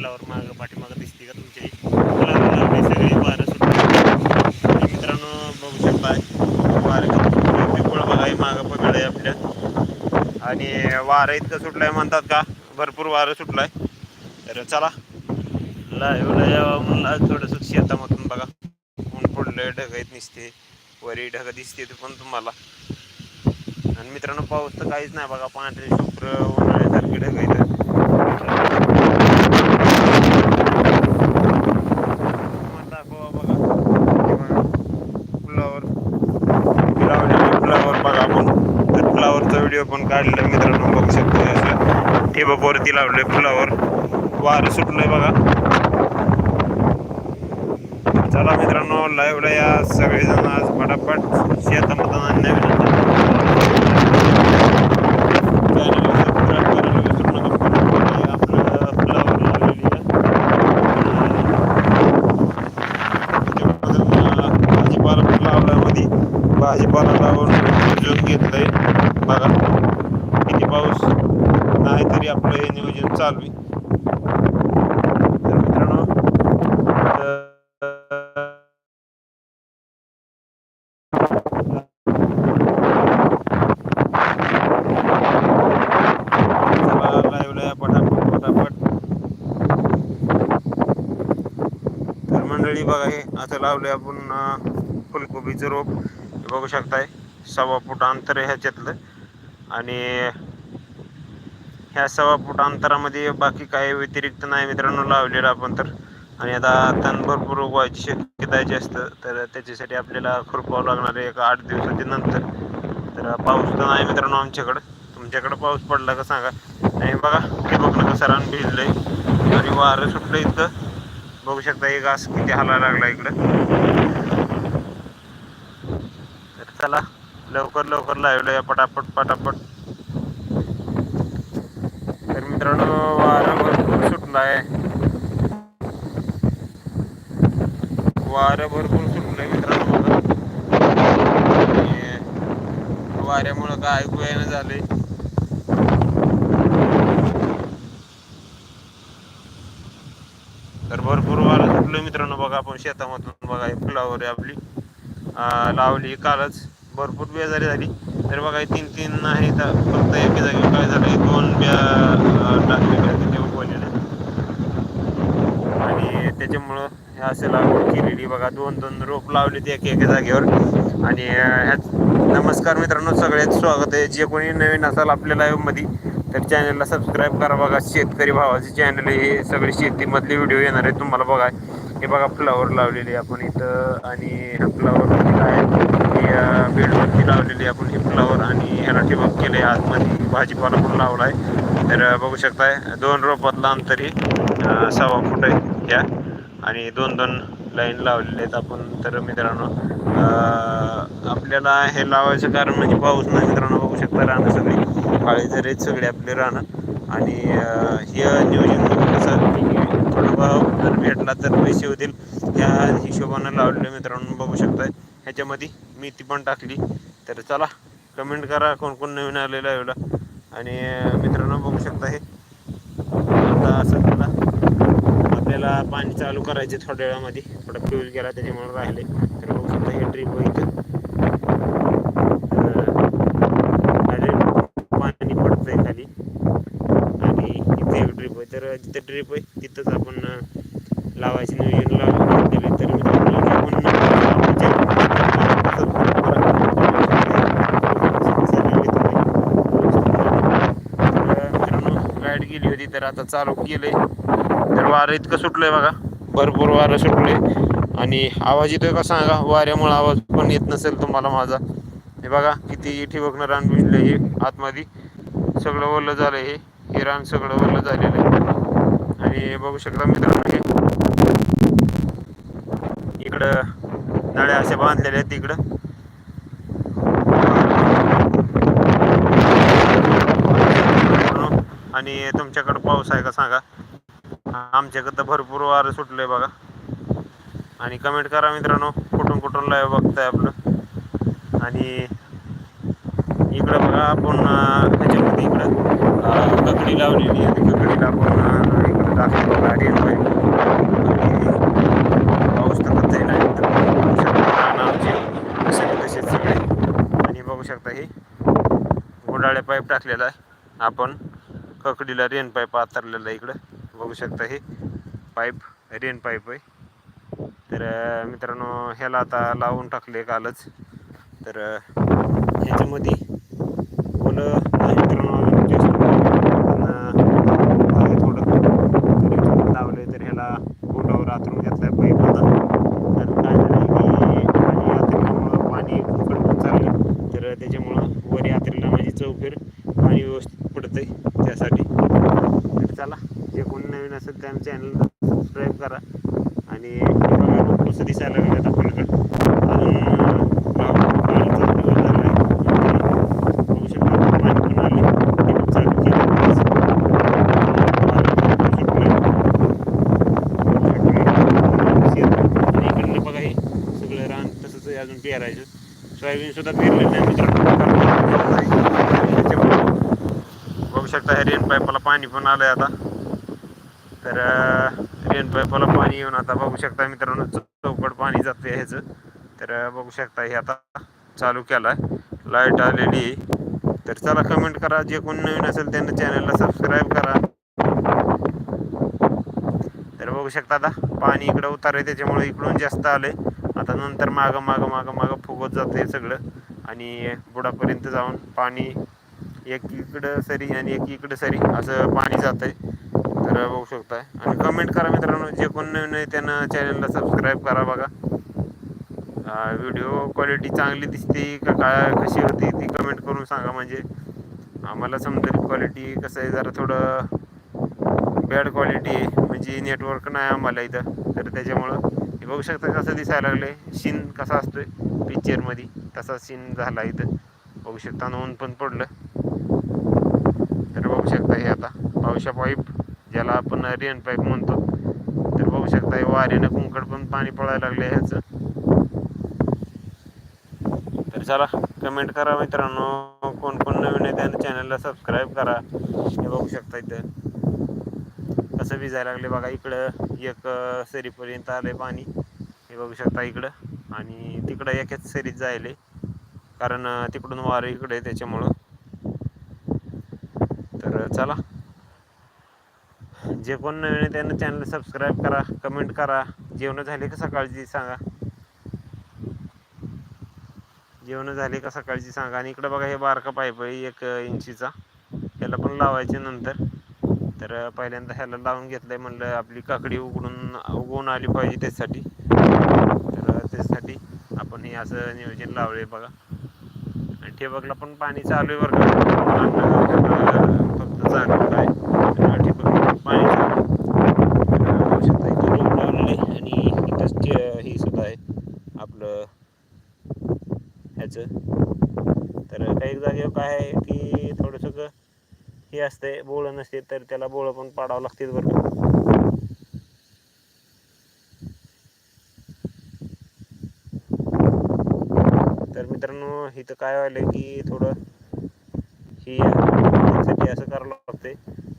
पुलावर मागं पाठीमागं दिसते का तुमच्या पुलावर लावले सगळे वारं सुटले. मित्रांनो बघू शकता वारं किती बघा मागं पकड आहे आपल्या. आणि वारं इतकं सुटलंय म्हणतात का? भरपूर वारं सुटलंय. तर चला. लाईव्हला यावं म्हणलं थोडंसं शेतामधून बघा. ऊन पडलंय ढग आहेत निसते वरी ढग दिसते ते पण तुम्हाला. आणि मित्रांनो पाऊस तर काहीच नाही बघा. पांढरे शुभ्र उन्हाळ्यासारखे ढग येतात तुम्हाला दाखवा बघा हे बघा फुलावर लावलेले फुलावर बघा आपण तर फुलावरचा व्हिडिओ पण काढलेला मित्रांनो बघू शकतो हे असं. ठिबकवरती लावले फुलावर. वारं सुटलंय बघा. चला मित्रांनो लाईव्हला या सगळेजण आज पटापट शेतामधून आणि नवीन भाजीपाला लावून मंडळी बघा हे असं लावले आपण फुलकोबीचं रोप. बघू शकताय सव्वा फूट अंतर ह्याच्यातलं. आणि ह्या सव्वा फूट अंतरामध्ये बाकी काही व्यतिरिक्त नाही मित्रांनो लावलेलं आपण तर. आणि आता तण भरपूर व्हायची शक्यता आहे असतं तर त्याच्यासाठी आपल्याला खुरपावं लागणार आहे एक आठ दिवसाच्या नंतर. तर पाऊस तर नाही मित्रांनो आमच्याकडं. तुमच्याकडं पाऊस पडला का सांगा? नाही बघा हे बघणं कसं रान भिजलंय. आणि वारं सुटलं इथं. बघू शकता एक घास किती हलायला लागला इकडं. तर चला लवकर लवकर लावलं या पटापट पटापट. तर मित्रांनो वारं भरपूर सुटलं आहे वारं भरपूर सुटलं मित्रांनो बघा. वाऱ्यामुळं काय ऐकू येणं झालंय. तर भरपूर वारं सुटलं मित्रांनो बघा आपण शेतामधून बघा फुलावर आपली. लावली कालच. भरपूर बेजारी झाली. तर बघा तीन तीन आहे तर फक्त एके जागी काय झालं दोन ब्या अं, टाकलेल्या तिथे उगवलेल्या आणि त्याच्यामुळं हे असं लागवड केलेली बघा. दोन दोन रोप लावले ते एका जागेवर. आणि ह्याच नमस्कार मित्रांनो सगळ्यात स्वागत आहे. जे कोणी नवीन असाल आपल्या लाईव्हमध्ये तर चॅनलला सबस्क्राईब करा बघा. शेतकरी भावाचे चॅनल हे सगळे शेतीमधले व्हिडिओ येणार आहे तुम्हाला बघा. हे बघा फ्लावर लावलेली आपण इथं. आणि ह्या फ्लावरमध्ये म्हणजे काय? आहे, बेडवरती लावलेली आपण हे फ्लावर. आणि ह्याला ठिबक केलं आहे आतमध्ये. भाजीपाला पण लावला आहे तर बघू शकताय. दोन रोपातलं अंतर हे सव्वा फूट आहे. या. आणि दोन दोन लाईन लावलेले आहेत आपण. तर मित्रांनो आपल्याला हे लावायचं कारण म्हणजे पाऊस नाही मित्रांनो बघू शकता रानं सगळी. काळी जर आहेत सगळे आपले रानं. आणि हे नियोजन कसं थोडा भाव जर भेटला तर पैसे होतील. ह्या हिशोबानं लावलेले मित्रांनो बघू शकता ह्याच्यामध्ये मेथी पण टाकली. तर चला कमेंट करा कोण कोण नवीन आलेलं आहे आणि मित्रांनो बघू शकता हे आता असं त्याला आता पाणी चालू करायचे थोड्या वेळामध्ये थोडा फ्यूल गेला त्याच्यामुळे राहिले तर बघू शकता हे ड्रीप इथं पाणी पडतंय खाली आणि इथे एक ड्रीप आहे तर जिथे ड्रीप आहे तिथंच आपण लावायची लावायचे नियोजन लावून तर मित्रांनो लाइट गेली होती तर आता चालू केले वारं इतकं सुटलंय बघा. भरपूर वारं सुटले. आणि आवाज येतोय का सांगा? वाऱ्यामुळे आवाज पण येत नसेल तुम्हाला माझा. हे बघा किती ठिबकनं रान भिजलं हे आतमध्ये. सगळं ओलं झालंय हे. हे रान सगळं ओलं झालेलं आहे. आणि बघू शकता मित्रांनो हे. इकडं नळ्या असे बांधलेले आहेत इकडं. आणि तुमच्याकडं पाऊस आहे का सांगा? आमच्याकडं तर भरपूर वारं सुटलंय बघा. आणि कमेंट करा मित्रांनो कुठून कुठून लाईव्ह बघताय आपलं. आणि इकडं बघा आपण ह्याच्यामध्ये इकडं ककडी लावलेली आहे. ककडीला आपण इकडं दाखवतो गाडी येतोय पाईप आणि पाऊस तर कच्चाही नाही तर बघू शकता आमचे असे तसेच सगळे. आणि बघू शकता हे गुंडाळे पाईप टाकलेला आहे. आपण ककडीला रेन पाईप आतरलेला आहे इकडं. बघू शकता हे. पाईप रेन पाईप आहे. तर मित्रांनो ह्याला आता लावून टाकले कालच. तर ह्याच्यामध्ये फुलं नाही मित्रांनो अजून जास्त पण, अं, आहे थोडं तर ह्याच्यामध्ये लावले तर ह्याला बोटावर आतरून घेतलाय पाईप आता तर काय झालं की पाणी आतरल्यामुळं पाणी फुकट पण चाललं तर त्याच्यामुळं वर यात्रेला माझी चौफेर पाणी व्यवस्थित पडतंय त्यासाठी तर चला जे कोणी नवीन असेल त्या चॅनलला सबस्क्राईब करा आणि हे बघा रोप कसं दिसायला लागलं आपल्याकडं अजून अं, पाव- पाण्याचा दिवस झाला आहे. बघू शकता पाणी पण आले ते पण चालू केलं आणि इकडनं बघा हे सगळं रान तसंच आहे अजून पेरायचं. सोयाबीन सुद्धा पेरलेलं नाही मित्रांनो. बघू शकता हे रेन पाईपाला पाणी पण आलंय आता. तर रेन पाईपाला पाणी येऊन आता बघू शकता मित्रांनो चौकट पाणी जातं ह्याचं. तर बघू शकता हे आता चालू केलाय. लाइट आलेली आहे. तर चला कमेंट करा. जे कोण नवीन असेल त्यांना चॅनलला सबस्क्राईब करा. तर बघू शकता आता पाणी इकडं उतार आहे त्याच्यामुळे इकडून जास्त आले आता नंतर मागं मागं मागं मागं फुगत जाते सगळं. आणि बुडापर्यंत जाऊन पाणी एक इकडं सरी आणि एक इकडं सरी असं पाणी जात आहे तर बघू शकताय. आणि कमेंट करा मित्रांनो जे कोण नवीन आहे त्यांना चॅनलला सबस्क्राईब करा बघा. व्हिडिओ क्वालिटी चांगली दिसते का काय कशी होती ती कमेंट करून सांगा म्हणजे. आम्हाला समजेल क्वालिटी कसं आहे जरा थोडं बॅड क्वालिटी आहे. म्हणजे नेटवर्क नाही आम्हाला इथं तर त्याच्यामुळं. बघू शकता कसं दिसायला लागले सीन कसा असतोय पिक्चरमध्ये तसा सीन झाला इथं. बघू शकता ऊन पण पडलं. तर बघू शकता हे आता. पावसा पाईप ज्याला आपण रेन पाईप म्हणतो. तर बघू शकता हे वाऱ्यानं कुंकड पण पाणी पडायला लागले ह्याचं. तर चला कमेंट करा मित्रांनो. कोण कोण नवीन आहे त्यानं चॅनलला सबस्क्राईब करा. हे बघू शकता इथं. कसं भिजायला लागले बघा इकडं एक सरीपर्यंत सरीपर्यंत आहे पाणी. हे बघू शकता इकडं. आणि तिकडं एकच सरीत जायले. कारण तिकडून वारं इकडे आहे त्याच्यामुळं. तर चला. जे कोण नवीन आहे त्यांना चॅनल सबस्क्राईब करा कमेंट करा. जेवणं झाले का सकाळची सांगा. जेवणं झाले का सकाळची सांगा. आणि इकडं बघा हे बारका पाईप आहे एक इंचीचा. त्याला पण लावायचे नंतर. तर पहिल्यांदा ह्याला लावून घेतलंय म्हणलं आपली काकडी उघडून उगवून आली पाहिजे त्याच्यासाठी तर त्याच्यासाठी आपण हे असं नियोजन लावले बघा. आणि ठिबकला पण पाणी चालू आहे बरं का. फक्त चालू आहे तर ठिबकला पण पाणी चालू आहे. तर बघू शकता इथं रोप लावलेलं आहे आणि इथंच ते- हे सुद्धा आहे आपलं ह्याचं तर काही जागेवर काय आहे की थोडंसं क- हे असते बोळं नसते तर त्याला बोळं पण पाडावं लागते बरं तर मित्रांनो इथं काय व्हायलं की थोडं ही असं करावं लागते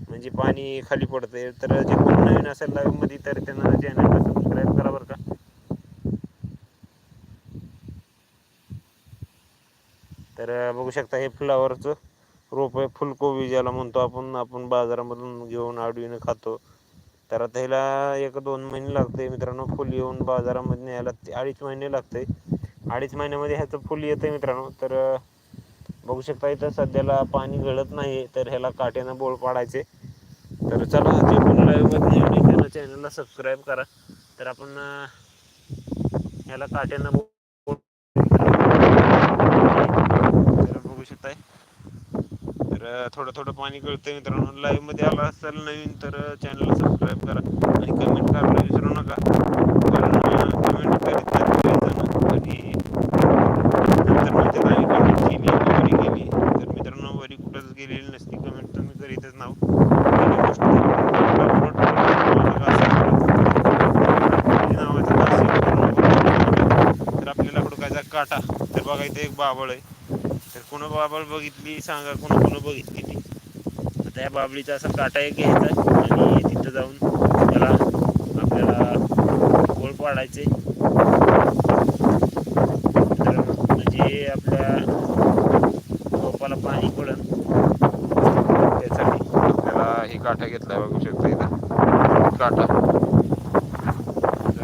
म्हणजे पाणी खाली पडते तर जे कोण नवीन असेल live मध्ये तर त्यांना चॅनलला सबस्क्राईब करा बरं का. तर बघू शकता हे फ्लावरचं रोप आहे फुलकोबी ज्याला म्हणतो आपण आपण बाजारामधून घेऊन आडवीनं खातो. तर आता ह्याला एक दोन महिने लागते मित्रांनो फुल येऊन बाजारामध्ये न्यायला अडीच महिने लागते अडीच महिन्यामध्ये ह्याचं फुल येतं मित्रांनो. तर बघू शकता इथं सध्याला पाणी गळत नाही तर ह्याला काट्यानं बोळ पाडायचे तर चला जे पण लाईव्हमध्ये त्यांना चॅनलला सबस्क्राईब करा. तर आपण ह्याला काट्यानं बोळ तर बघू शकताय तर अं, थोडं थोडं पाणी कळतं मित्रांनो. लाईव्हमध्ये आला असेल नवीन तर चॅनलला सबस्क्राईब करा आणि कमेंट करायला विसरू नका. कारण कमेंट करीत नाहीत नंतर म्हणतात आम्ही कमेंट केली वरी केली तर मित्रांनो वरी कुठंच गेलेली नसती. कमेंट तुम्ही करीतच नाव. तर आपल्याला कुठं काय काटा. तर बघा इथे एक बाबळ आहे. बाबळ बघितली सांगा कोणा कोण बघितली ती. त्या बाबळीचा असा काटा एक घ्यायचा आणि तिथं जाऊन त्याला आपल्याला गोळ पाडायचे. म्हणजे आपल्या रोपाला पाणी पडन. त्यासाठी त्याला हे काठा घेतला बघू शकता इथं. काटा.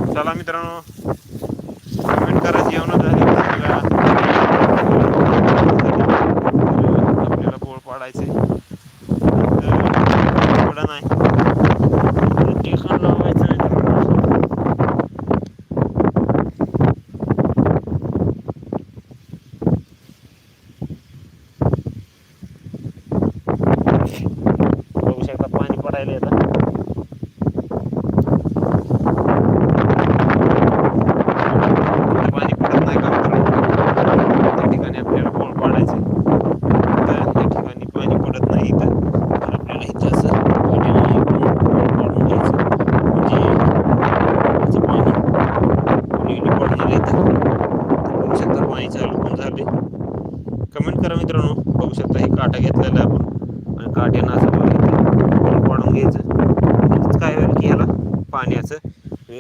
चला मित्रांनो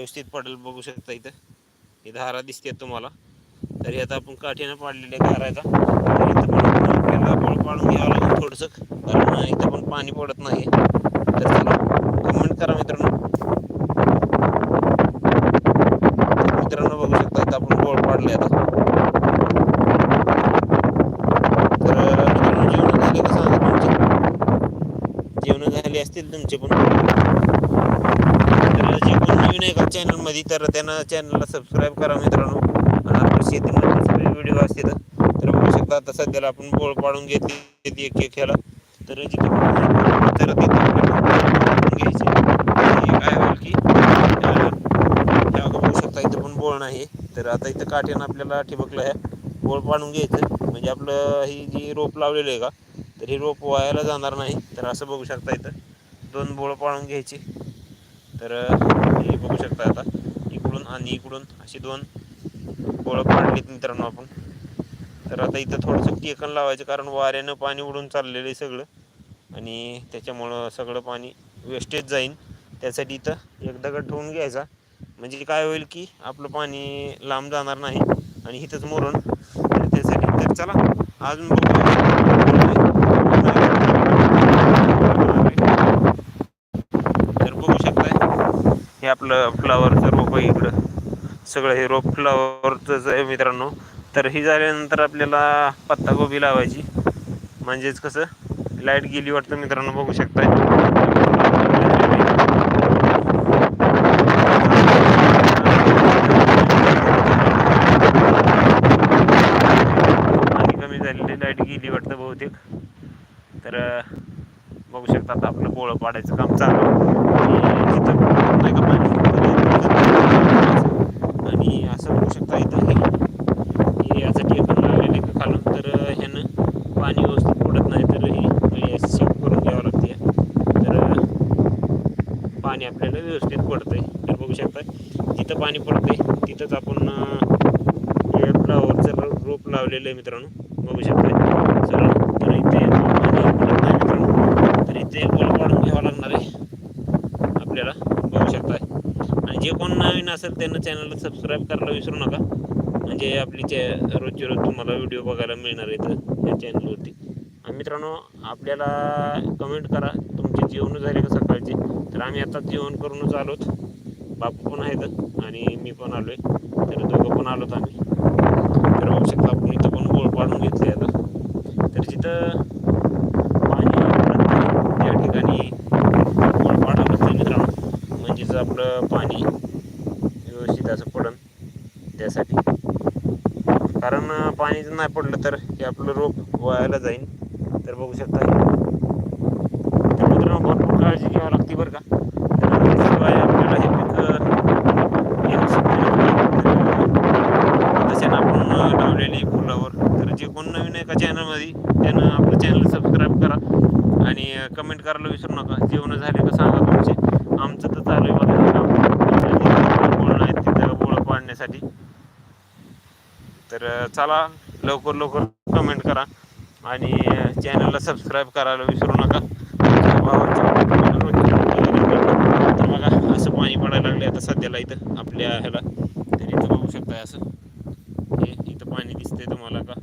व्यवस्थित पडेल बघू शकता इथं. ही धारा दिसते तुम्हाला. तर हे आता आपण काठीनं पाडलेले धारा इथं पण आपल्याला पोळ पाडून घ्यावं लागेल थोडंसं. कारण इथं पण पाणी पडत नाही तर चला कमेंट करा मित्रांनो. मित्रांनो बघू शकता इथं आपण पोळ पाडले आता तर मित्रांनो जेवण झाले का सांगा तुमचे जेवण झाले असतील तुमचे पण तर एका चॅनलमध्ये तर त्यांना चॅनलला सबस्क्राईब करा मित्रांनो. आणि आपण शेतीमध्ये सगळे व्हिडिओ असतील तर बघू शकता. आता सध्याला आपण बोळ पाडून घेतली एक एक ह्याला. तर जिथे तर घ्यायचे. काय होईल की बघू शकता इथं पण बोळ नाही. तर आता इथं काठ्यानं आपल्याला ठिबकलं आहे. बोळ पाडून घ्यायचं. म्हणजे आपलं ही जी रोप लावलेलं आहे का तर ही रोप वायाला जाणार नाही. तर असं बघू शकता इथं. दोन बोळ पाडून घ्यायची. तर हे बघू शकता आता इकडून आणि इकडून अशी दोन बोळं पाडलीत मित्रांनो आपण. तर आता इथं थोडंसं टेकन लावायचं कारण वाऱ्यानं पाणी उडून चाललेलं आहे सगळं. आणि त्याच्यामुळं सगळं पाणी वेस्टेज जाईन. त्यासाठी इथं एक दगड ठेवून घ्यायचा. म्हणजे काय होईल की आपलं पाणी लांब जाणार नाही आणि इथंच मोरण तर त्यासाठी तर चला अजून बघू तर बघू शकता हे आपलं फ्लावरचं रोप आहे इकडं. सगळं हे रोप फ्लावरचंच आहे मित्रांनो. तर ही झाल्यानंतर आपल्याला पत्तागोबी लावायची. म्हणजेच कसं लाइट गेली वाटतं मित्रांनो बघू शकताय. पाणी कमी झालेली लाइट गेली वाटतं बहुतेक. तर बघू शकतात आपलं पोळं पाडायचं काम चालू आहे. आणि जिथं नाही का पाणी तिथं आणि असं बघू शकता इथं हे हे याचं टेकन लावलेलं आहे खालून तर ह्यानं पाणी व्यवस्थित पडत नाही तर ही ही अशी सेट करून घ्यावं लागते तर पाणी आपल्याला व्यवस्थित पडतंय. तर बघू शकता जिथं पाणी पडतंय. तिथंच आपण फ्लावरचं रोप लावलेलं आहे मित्रांनो. बघू शकता. चला तर इथे मित्रांनो. तर इथे गोल पाडून घ्यावं लागणार आहे. आपल्याला बघू शकता. आणि जे कोण नवीन असेल त्यांना चॅनलला सबस्क्राईब करायला विसरू नका. म्हणजे आपली चॅ रोजची रोज तुम्हाला व्हिडिओ बघायला मिळणार इथं या चॅनलवरती आणि मित्रांनो आपल्याला कमेंट करा. तुमचे जेवण झाले कसं तर आम्ही आता जेवण करूनच आलोत. बापू पण आहेत आणि मी पण आलो आहे तर दोघं पण आलोत आम्ही. तर बघू शकता आपण इथं पण गोळ पाडून घेतले आता. तर जिथं पाणी त्या ठिकाणी गोळ पाडावं लागतं मित्रांनो म्हणजेच आपलं पाणी व्यवस्थित असं पडन त्यासाठी. कारण पाणी जर नाही पडलं तर हे आपलं रोप वायाला जाईन. तर बघू शकता तर मित्रांनो भरपूर काळजी घ्यावी लागते बरं का तर शिवाय आपल्याला हे पीक अं, येणं शक्य नाही. तर तशानं आपण अं, लावलेली फुलावर तर जे कोण नवीन आहे का चॅनलमध्ये त्यानं आपलं चॅनल सबस्क्राईब करा आणि कमेंट करायला विसरू नका. जेवण झाले का सांगा तुमचे. आमचं तर चालू आहे बघा तिथं पाडण्यासाठी. तर चला लवकर लवकर कमेंट करा. आणि चॅनलला सबस्क्राईब करायला विसरू नका. तर बघा असं पाणी पडायला लागलं लागले आता सध्याला इथं आपल्या ह्याला. तर इथं बघू शकताय असं. हे इथं पाणी दिसतंय तुम्हाला का?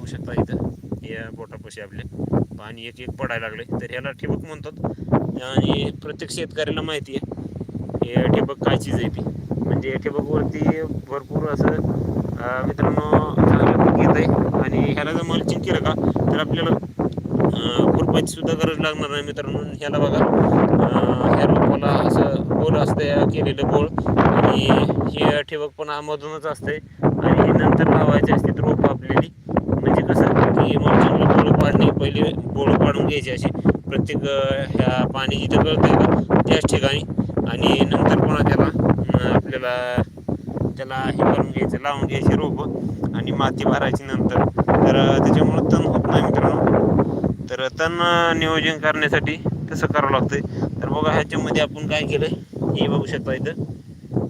बघू शकता इथं. या बोटापाशी आपले. पाणी एक एक पडायला लागले. तर ह्याला ठिबक म्हणतात. आणि प्रत्येक शेतकऱ्याला माहिती आहे. हे ठिबक काय चीज आहे ती? म्हणजे ठिबकवरती भरपूर असं मित्रांनो चांगलं येत आहे. आणि ह्याला जर मल्चिंग केलं का तर आपल्याला अं, खुरपायची सुद्धा गरज लागणार नाही मित्रांनो. ह्याला बघा. ह्या रोपाला असं गोल असतं केलेलं गोळ. आणि हे ठिबक पण मधूनच असते आणि नंतर लावायची असते तर रोप आपल्याली. की मल्चिंगला बोळं पाडणे पहिले बोळं पाडून घ्यायची असे. प्रत्येक ह्या पाणी जिथं गळतंय का त्याच ठिकाणी. आणि नंतर पुन्हा त्याला आपल्याला त्याला हे करून घ्यायचं लावून घ्यायचे रोपं. आणि माती भरायची नंतर. तर त्याच्यामुळं तण होत नाही मित्रांनो. तर तण नियोजन करण्यासाठी तसं करावं लागतंय? तर बघा ह्याच्यामध्ये आपण काय केलं हे बघू शकता इथं.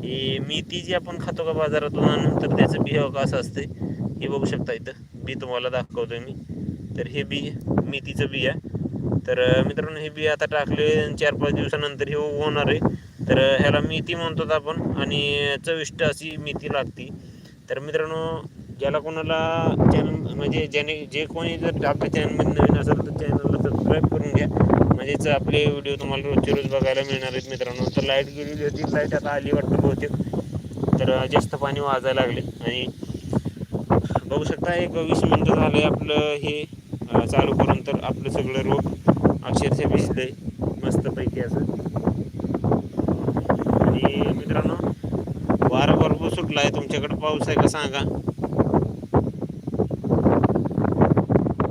हे मेथी जी आपण खातो का बाजारातून नंतर त्याचं बी का असं असते हे बघू शकता इथं. बी तुम्हाला दाखवतो मी. तर हे बी मेथीचं बी आहे. तर मित्रांनो हे बी आता टाकले चार पाच दिवसानंतर हे होणार आहे. तर ह्याला मेथी म्हणतो आपण आणि चविष्ट अशी मेथी लागते. तर मित्रांनो ज्याला कोणाला चॅनल म्हणजे ज्याने जे कोणी जर आपल्या चॅनलमध्ये नवीन असेल तर चॅनलला सबस्क्राईब करून घ्या. म्हणजेच आपले व्हिडिओ तुम्हाला रोजचे रोज बघायला मिळणार आहेत मित्रांनो. तर लाइट गेलेली होती लाइट आता आली वाटतं बहुतेक. तर जास्त पाणी वाजायला लागले आणि बघू शकता एक वीस मिनटं झाले आपलं हे चालू करून तर आपलं सगळं रोप अक्षरशः भिजलंय. मस्तपैकी असं. आणि मित्रांनो वारं भरपूर सुटला आहे तुमच्याकडे पाऊस आहे का सांगा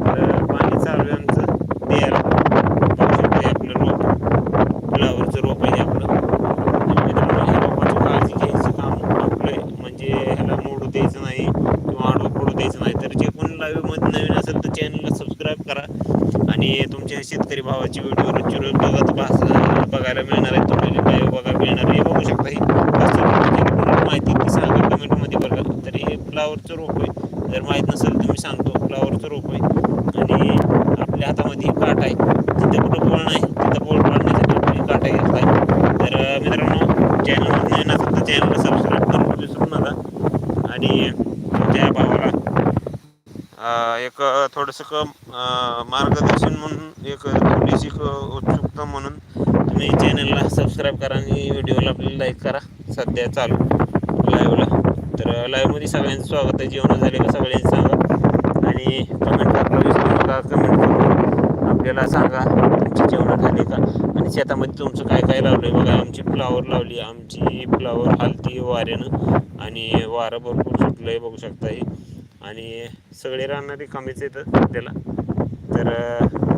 तर पाणी चालू आहे आमचं द्यायला बघू शकता हे आपलं रोप फ्लावरचं रोप आहे हे आपलं आणि मित्रांनो ह्या रोपाची काळजी घ्यायचं काम आपलं आहे. म्हणजे ह्याला मोडू द्यायचं नाही किंवा आडवं पडू द्यायचं नाही तर जे कोणी लाईव्हमध्ये नवीन असेल तर चॅनलला सबस्क्राईब करा आणि तुमच्या शेतकरी भावाची व्हिडिओ रोजची रोज बघत भास बघायला मिळणार आहे तुम्हाला लाईव्ह बघायला मिळणार आहे बघू शकता ही वास्तविक कोणाला माहिती ती सांगा कमेंटमध्ये बघा तर हे फ्लावरचं रोप आहे जर माहीत नसेल तर मी सांगतो फ्लावरचं रोप आहे आणि आपल्या हातामध्ये काट आहे जिथं कुठं बोळ नाही तिथं बोळ पाडण्यासाठी आपली काटा घेतला तर अं, मित्रांनो चॅनलवर नवीन असेल तर चॅनलला सबस्क्राईब करून विसरू नका आणि त्या भावाला एक थोडंसं क मार्गदर्शन म्हणून एक थोडीशी उत्सुकता म्हणून तुम्ही चॅनलला सबस्क्राईब करा आणि व्हिडिओला आपल्याला लाईक करा. सध्या चालू लाईव्हला तर लाईव्हमध्ये सगळ्यांचं स्वागत आहे. जेवण झाले का सगळ्यांनी सांगा. आणि कमेंट करायला विसरू नका कमेंट करून आपल्याला सांगा तुमची जेवणं झाली का? आणि शेतामध्ये तुमचं काय काय लावलं आहे बघा आमची फ्लावर लावली आमची फ्लावर हलती वाऱ्यानं आणि वारं भरपूर सुटलं आहे बघू शकता हे. आणि सगळे राहणारे कमीच येतं त्याला. तर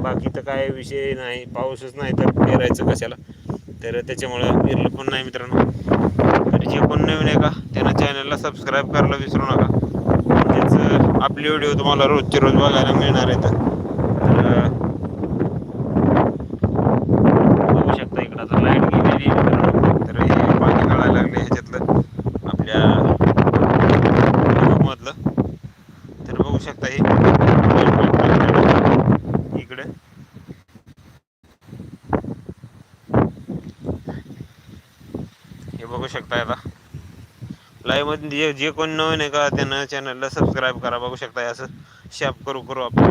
बाकी तर काय विषय नाही पाऊसच नाही तर पेरायचं कशाला? तर त्याच्यामुळं पेरलं पण नाही मित्रांनो. तर जे कोण नवीन आहे का त्यांना चॅनलला सबस्क्राईब करायला विसरू नका. म्हणजेच आपले व्हिडिओ तुम्हाला रोजचे रोज बघायला मिळणार आहेत तर अं, बघू शकता इकडं आता लाइट गेलेली आहे मित्रांनो तर हे पाणी गळायला लागले ह्याच्यातलं आपल्या मधलं तर बघू शकता हे इकडे हे बघू शकता आता लाईव्हमध्ये जे जे कोण नवीन आहे का त्यांना चॅनलला सबस्क्राईब करा. बघू शकता असं. शॅप करू करू आपण.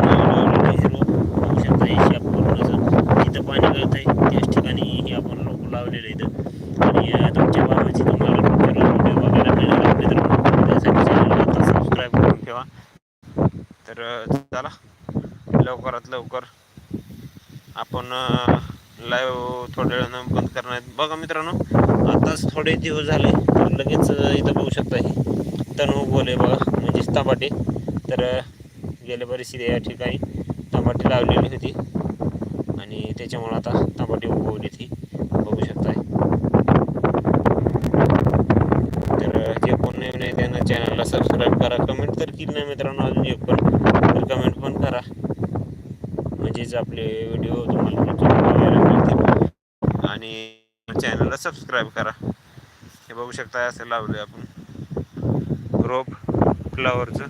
बघू शकता हे शॅप करून असं. जिथं पाणी गळत आहे त्याच ठिकाणी हे आपण रोप लावलेलं आहे इथं. आणि तुमच्या भावाची तुम्हाला व्हिडिओ बघायला मिळणार आहे मित्रांनो त्यासाठी चॅनलला सबस्क्राईब करून ठेवा. तर चला. लवकरात लवकर आपण लाईव्ह थोड्या वेळानं बंद करणार आहेत. बघा मित्रांनो आताच थोडे दिवस झाले लगेच इथं बघू शकता हे. तण उगवले बघा म्हणजेच टमाटे तर गेल्या वर्षी या ठिकाणी टमाटे लावलेली होती. आणि त्याच्यामुळे आता टमाटे उगवली ती बघू शकता तर जे कोण नवीन नाही त्यांना चॅनलला सबस्क्राईब करा. कमेंट तर केली नाही मित्रांनो अजून एक पण तर कमेंट पण करा. म्हणजेच आपले व्हिडिओ तुम्हाला आणि चॅनलला सबस्क्राईब करा. हे बघू शकता असं लावलं आपण. रोप फ्लावरचं.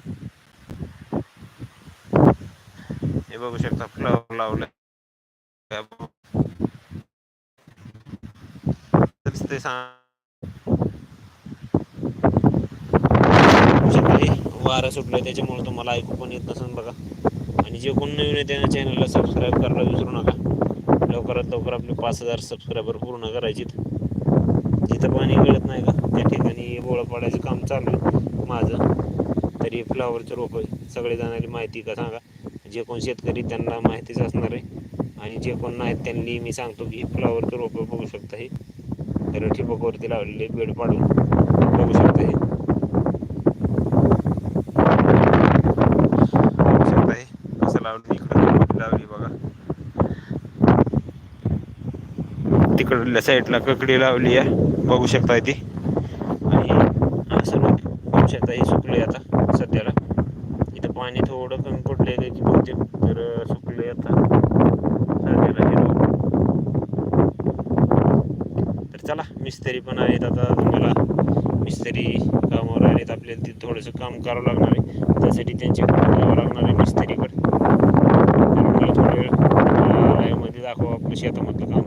हे बघू शकता फ्लावर लावलं ते वारं सुटलं त्याच्यामुळे तुम्हाला ऐकू पण येत नसेल बघा. आणि जे कोण नवीन आहे त्यांना चॅनलला सबस्क्राईब करायला विसरू नका. लवकरात लवकर आपले पाच हजार सबस्क्रायबर पूर्ण करायचे जिथं पाणी गळत नाही का त्या ठिकाणी गोळा पाडायचं काम चालू आहे. माझं. तरी फ्लावरचं रोप आहे. सगळे जाणारी माहिती का सांगा? जे कोण शेतकरी त्यांना माहितीच असणार आहे. आणि जे कोण नाहीत त्यांनी मी सांगतो की फ्लावरचं रोपं बघू शकता हे. तर ठिबकवरती लावलेले बेड पाडून बघू शकता हे बघू शकता हे कसं लावलं इकडं लावली बघा इकडल्या साईडला ककडी लावली आहे. बघू शकता ती. आणि असं बघू शकता हे सुकली आता सध्याला. इथं पाणी थोडं कमी पडले त्याची बहुतेक तर सुकले आता. सध्याला हे तर चला मिस्त्री पण आहेत आता तुम्हाला. मिस्त्री कामावर आलेत आपल्याला ते थोडंसं काम करावं लागणार आहे. त्यासाठी त्यांचे करावं लागणार आहे मिस्त्रीकडे. थोडं वेळ लाईव्हमध्ये दाखवा आपल्या शेतामधलं काम.